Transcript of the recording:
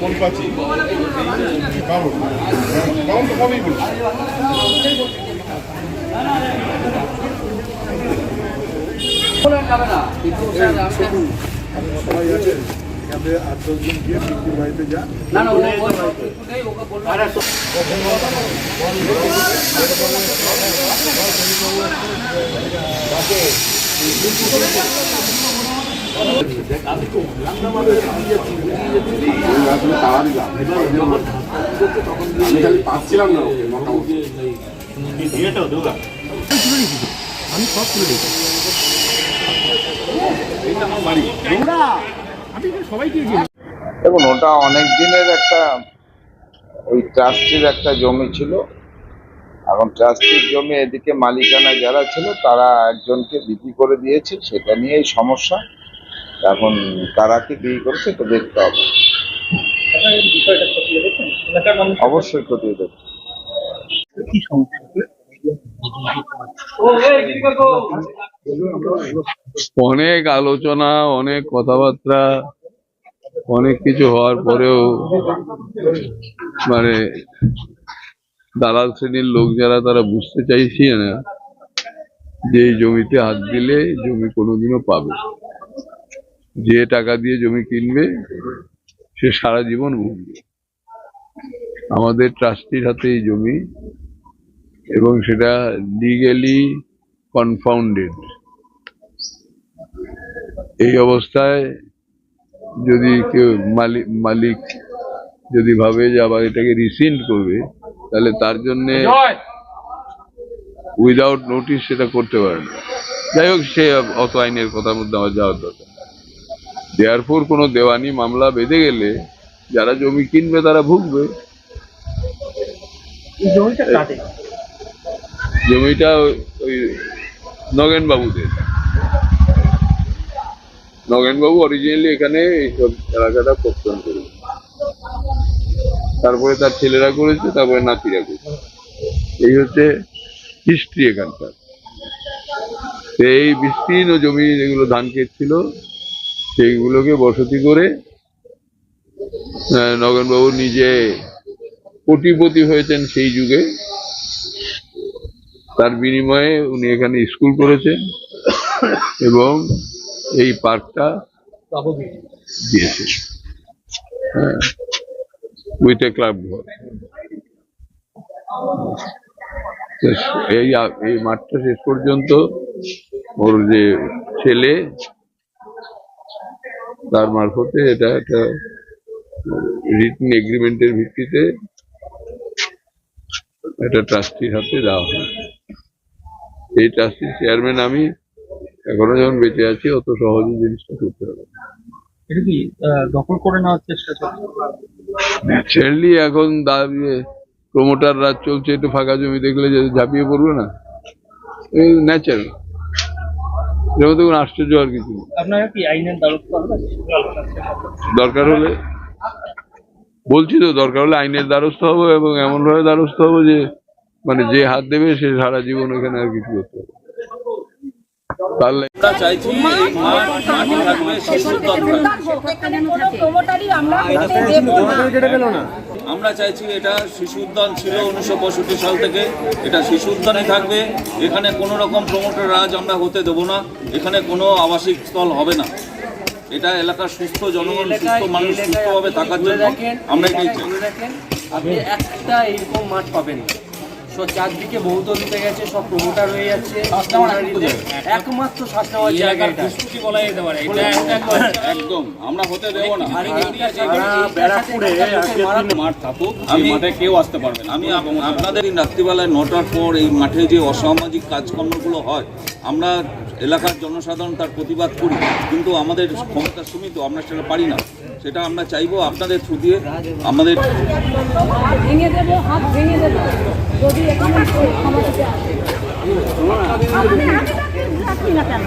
কোন পাচ্ছি বাবু বাবু তো সবই বলছি সবাই আছে এখানে গিয়ে পিঙ্কির বাড়িতে যা আমি খালি পাচ্ছিলাম না ওকে মোটামুটি দেখুন, ওটা অনেক দিনের একটা, ওই ট্রাস্টির একটা জমি ছিল। এখন ট্রাস্টির জমি এদিকে মালিকানা যারা ছিল, তারা একজনকে বিক্রি করে দিয়েছে, সেটা নিয়েই সমস্যা। এখন কারা কি বিক্রি করেছে তো দেখতে হবে। অবশ্যই খতিয়ে দেবে অনেক আলোচনা, অনেক কথাবার্তা, অনেক কিছু হওয়ার পরেও মানে দালাল শ্রেণির লোক যারা, তারা বুঝতে চাইছি না যে জমিতে হাত দিলে জমি কোনোদিনও পাবে। যে টাকা দিয়ে জমি কিনবে সে সারা জীবন ভুগবে। আমাদের ট্রাস্টির হাতে এই জমি এবং সেটা লিগেলি কনফাউন্ডেড এই অবস্থায় যদি কেউ মালিক মালিক যদি ভাবে যে আবার এটাকে রিসিন্ড করবে তাহলে তার জন্যে উইদাউট নোটিশ সেটা করতে পারে না। যাই হোক সে অত আইনের কথার মধ্যে আমার যাওয়ার দরকার। দেয়ারফোর কোনো দেওয়ানি মামলা বেঁধে গেলে যারা জমি কিনবে তারা ভুগবে। জমিটা ওই- ওই নগেন বাবুদের নগেন বাবু অরিজিনালি এখানে এইসব এলাকাটা পত্তন করে তারপরে তার ছেলেরা করেছে তারপরে নাতিরা করেছে। এই হচ্ছে হিস্ট্রি এখানকার। এই বিস্তীর্ণ জমি যেগুলো ধান ক্ষেত ছিল সেইগুলোকে বসতি করে নগেনবাবু নিজে কোটিপতি হয়েছেন সেই যুগে। তার বিনিময়ে উনি এখানে স্কুল করেছেন এবং এই পার্কটা দিয়েছে হ্যাঁ ক্লাব ঘর। এই মাঠটা শেষ পর্যন্ত ওর যে ছেলে তার মারফতে এটা একটা রিটেন এগ্রিমেন্টের ভিত্তিতে এটা ট্রাস্টির হাতে দেওয়া হয়। এই ট্রাস্টির চেয়ারম্যান আমি এখনও যখন বেঁচে আছি অত সহজে জিনিসটা করতে দখল করে নেওয়ার চেষ্টা ন্যাচারালি এখন দাঁড়িয়ে প্রমোটার রাজ চলছে একটু ফাঁকা জমি দেখলে ঝাঁপিয়ে পড়বে না? ন্যাচারাল মধ্যে কোনো আশ্চর্য আর কিছু আপনারা কি আইনের দরকার হলে বলছি তো দরকার হলে আইনের দ্বারস্থ হব এবং এমন ভাবে দ্বারস্থ হব যে মানে যে হাত দেবে সে সারা জীবন ওখানে আর কিছু করতে হবে আমরা চাইছি এই মাঠ মাটি থাকবে শিশু দরকার এখানে কোনো প্রমোটারই আমরা চাইছি এটা শিশু উদ্যান ছিল উনিশশো পঁয়ষট্টি সাল থেকে। এটা শিশু উদ্যানে থাকবে। এখানে কোনো রকম প্রমোটার রাজ আমরা হতে দেবো না। এখানে কোনো আবাসিক স্থল হবে না। এটা এলাকার সুস্থ জনগণ সুস্থ মানুষ সুস্থভাবে থাকার জন্য আমরা এটাই চাই। আপনি একটা এরকম মাঠ পাবেন না। সব চারদিকে বহুত দিতে গেছে সব প্রমোটার হয়ে যাচ্ছে। একমাত্র শাসনাবাদ জায়গা বলা যেতে পারে। একদম। আমরা হতে দেবো না। মাঠ থাকুক। আমি মাঠে কেউ আসতে পারবে না। আমি আপনাদের রাত্রিবেলায় নটার পর এই মাঠে যে অসামাজিক কাজকর্মগুলো হয় আমরা এলাকার জনসাধারণ তার প্রতিবাদ করি। কিন্তু আমাদের ক্ষমতা সীমিত আমরা সেটা পারি না। সেটা আমরা চাইব আপনাদের থ্রু দিয়ে আমাদের ভেঙে দেবো হাত ভেঙে দেবো। না কেন